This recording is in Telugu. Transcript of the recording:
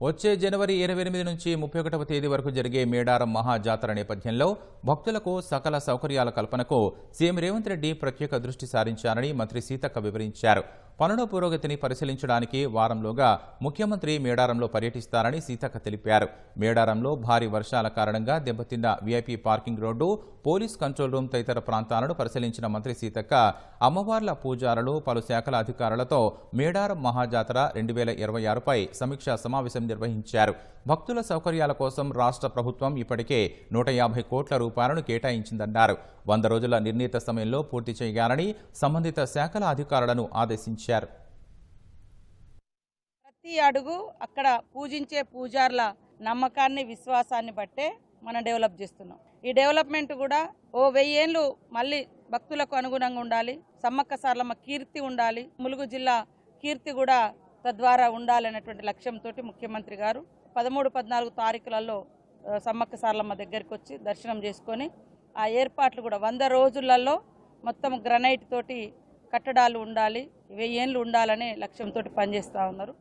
వచ్చే జనవరి ఇరవై ఎనిమిది నుంచి ముప్పై ఒకటవ తేదీ వరకు జరిగే మేడారం మహాజాతర నేపథ్యంలో భక్తులకు సకల సౌకర్యాల కల్పనకు సీఎం రేవంత్ రెడ్డి ప్రత్యేక దృష్టి సారించారని మంత్రి సీతక్క వివరించారు. పనుల పురోగతిని పరిశీలించడానికి వారంలోగా ముఖ్యమంత్రి మేడారంలో పర్యటిస్తారని సీతక్క తెలిపారు. మేడారంలో భారీ వర్షాల కారణంగా దెబ్బతిన్న VIP parking road police control room తదితర ప్రాంతాలను పరిశీలించిన మంత్రి సీతక్క అమ్మవార్ల పూజారులు పలు శాఖల అధికారులతో మేడారం మహాజాతర రెండు వేల ఇరవై ఆరుపై సమీక్షా సమావేశం నిర్వహించారు. భక్తుల సౌకర్యాల కోసం రాష్ట్ర ప్రభుత్వం ఇప్పటికే నూట యాభై కోట్ల రూపాయలను కేటాయించిందన్నారు. వంద రోజుల నిర్ణీత సమయంలో పూర్తి చేయాలని సంబంధిత శాఖల అధికారులను ఆదేశించారు. ప్రతి అడుగు అక్కడ పూజించే పూజార్ల నమ్మకాన్ని విశ్వాసాన్ని బట్టే మనం డెవలప్ చేస్తున్నాం. ఈ డెవలప్మెంట్ కూడా ఓ వెయ్యేళ్ళు మళ్ళీ భక్తులకు అనుగుణంగా ఉండాలి. సమ్మక్క సార్లమ్మ కీర్తి ఉండాలి. ములుగు జిల్లా కీర్తి కూడా తద్వారా ఉండాలనేటువంటి లక్ష్యంతో ముఖ్యమంత్రి గారు పదమూడు పద్నాలుగు తారీఖులలో సమ్మక్క సార్లమ్మ దగ్గరికి వచ్చి దర్శనం చేసుకొని ఆ ఏర్పాట్లు కూడా వంద రోజులలో మొత్తం గ్రనైట్ తోటి కట్టడాలు ఉండాలి వెయ్యేళ్ళు ఉండాలనే లక్ష్యంతో పనిచేస్తూ ఉన్నారు.